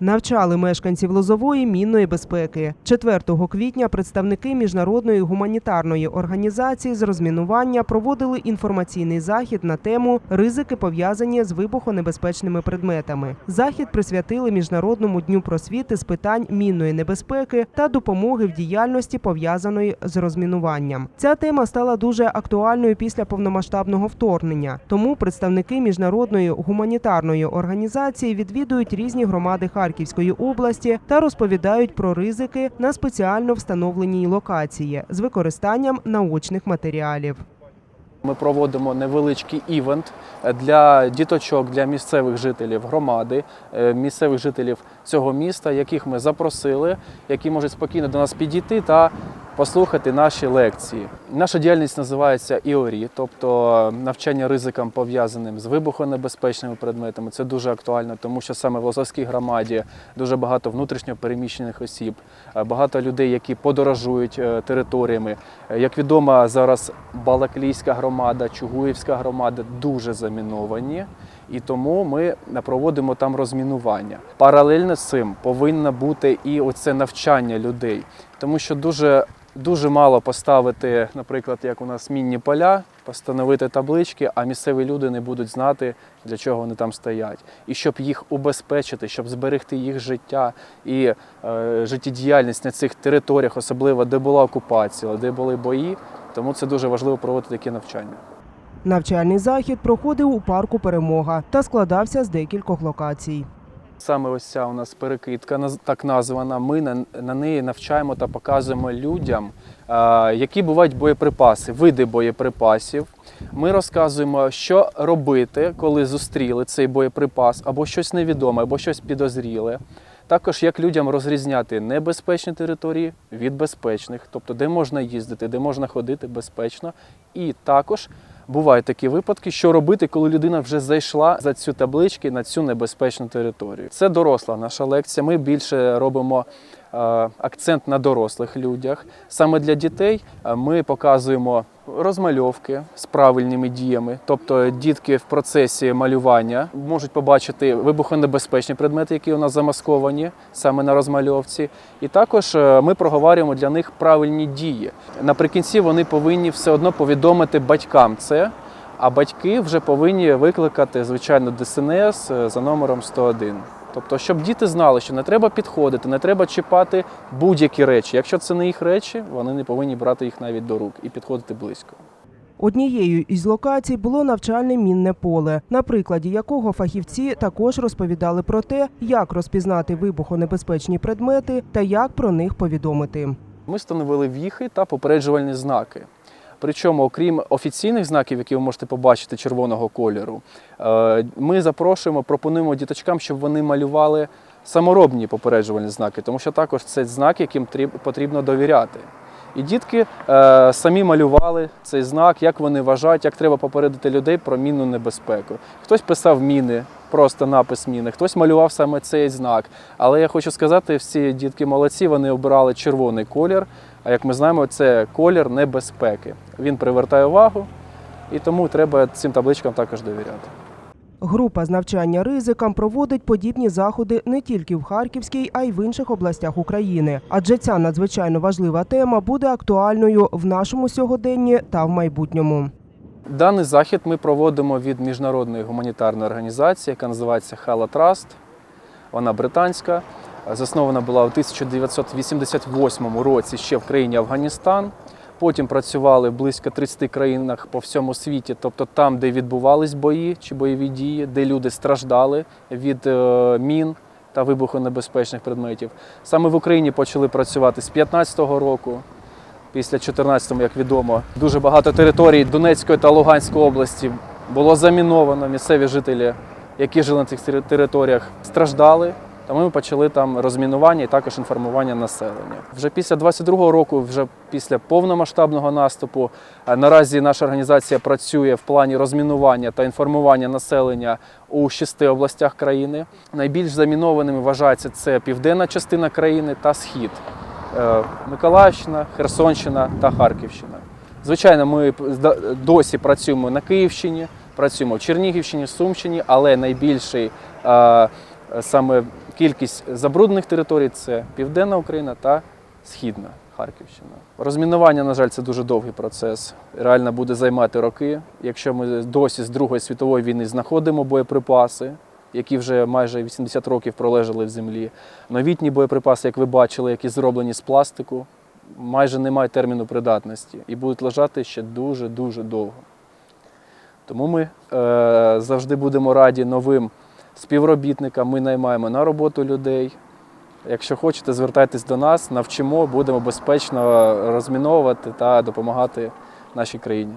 Навчали мешканців Лозової мінної безпеки. 4 квітня представники міжнародної гуманітарної організації з розмінування проводили інформаційний захід на тему ризики пов'язані з вибухонебезпечними предметами. Захід присвятили міжнародному дню просвіти з питань мінної небезпеки та допомоги в діяльності пов'язаної з розмінуванням. Ця тема стала дуже актуальною після повномасштабного вторгнення. Тому представники міжнародної гуманітарної організації відвідують різні громади Харківської області та розповідають про ризики на спеціально встановленій локації з використанням наочних матеріалів. Ми проводимо невеличкий івент для діточок, для місцевих жителів громади, е, місцевих жителів цього міста, яких ми запросили, які можуть спокійно до нас підійти та послухати наші лекції. Наша діяльність називається ІОРІ, тобто навчання ризикам пов'язаним з вибухонебезпечними предметами. Це дуже актуально, тому що саме в Лозовській громаді дуже багато внутрішньо переміщених осіб, е, багато людей, які подорожують е, територіями. Е, Як відомо, зараз Балаклійська громада, Чугуївська громада дуже заміновані. І тому ми проводимо там розмінування. Паралельно з цим повинно бути і оце навчання людей, тому що дуже дуже мало поставити, наприклад, як у нас мінні поля, постановити таблички, а місцеві люди не будуть знати, для чого вони там стоять. І щоб їх убезпечити, щоб зберегти їх життя і е, життєдіяльність на цих територіях, особливо де була окупація, де були бої. Тому це дуже важливо проводити такі навчання. Навчальний захід проходив у парку Перемога та складався з декількох локацій. Саме ось ця у нас перекидка, так названа. Ми на, на неї навчаємо та показуємо людям, які бувають боєприпаси, види боєприпасів. Ми розказуємо, що робити, коли зустріли цей боєприпас, або щось невідоме, або щось підозріле. Також як людям розрізняти небезпечні території від безпечних, тобто де можна їздити, де можна ходити безпечно. І також бувають такі випадки, що робити, коли людина вже зайшла за цю таблички на цю небезпечну територію. Це доросла наша лекція. Ми більше робимо акцент на дорослих людях. Саме для дітей е, ми показуємо розмальовки з правильними діями. Тобто дітки в процесі малювання можуть побачити вибухонебезпечні предмети, які у нас замасковані саме на розмальовці. І також е, ми проговорюємо для них правильні дії. Наприкінці вони повинні все одно повідомити батькам це. А батьки вже повинні викликати, звичайно, ДСНС е, за номером 101. Тобто, щоб діти знали, що не треба підходити, не треба чіпати будь-які речі. Якщо це не їх речі, вони не повинні брати їх навіть до рук і підходити близько. Однією із локацій було навчальне мінне поле, на прикладі якого фахівці також розповідали про те, як розпізнати вибухонебезпечні предмети та як про них повідомити. Ми встановили віхи та попереджувальні знаки. Причому, окрім офіційних знаків, які ви можете побачити червоного кольору, е, ми запрошуємо, пропонуємо діточкам, щоб вони малювали саморобні попереджувальні знаки, тому що також це знак, яким потрібно довіряти. І дітки е, самі малювали цей знак, як вони вважають, як треба попередити людей про мінну небезпеку. Хтось писав міни, просто напис міни, хтось малював саме цей знак. Але я хочу сказати, всі дітки молодці, вони обирали червоний колір. А як ми знаємо, це колір небезпеки. Він привертає увагу, і тому треба цим табличкам також довіряти. Група з навчання ризикам проводить подібні заходи не тільки в Харківській, а й в інших областях України. Адже ця надзвичайно важлива тема буде актуальною в нашому сьогоденні та в майбутньому. Даний захід ми проводимо від міжнародної гуманітарної організації, яка називається Hella Trust. Вона британська. Заснована була у 1988 році ще в країні Афганістан. Потім працювали в близько 30 країнах по всьому світі, тобто там, де відбувались бої чи бойові дії, де люди страждали від е, мін та вибухонебезпечних предметів. Саме в Україні почали працювати з 2015 року. Після 14-му, як відомо, дуже багато територій Донецької та Луганської області було заміновано. Місцеві жителі, які жили на цих територіях, страждали. Тому ми почали там розмінування і також інформування населення. Вже після 22-го року, вже після повномасштабного наступу, е, наразі наша організація працює в плані розмінування та інформування населення у шести областях країни. Найбільш замінованими вважається це південна частина країни та схід. Е, Миколаївщина, Херсонщина та Харківщина. Звичайно, ми досі працюємо на Київщині, працюємо в Чернігівщині, Сумщині, але найбільший е, саме кількість забруднених територій це Південна Україна та Східна Харківщина. Розмінування, на жаль, це дуже довгий процес. Реально буде займати роки. Якщо ми досі з Другої світової війни знаходимо боєприпаси, які вже майже 80 років пролежали в землі. Новітні боєприпаси, як ви бачили, які зроблені з пластику, майже не мають терміну придатності і будуть лежати ще дуже-дуже довго. Тому ми е, завжди будемо раді новим співробітникам. Ми наймаємо на роботу людей. Якщо хочете, звертайтесь до нас, навчимо, будемо безпечно розміновувати та допомагати нашій країні.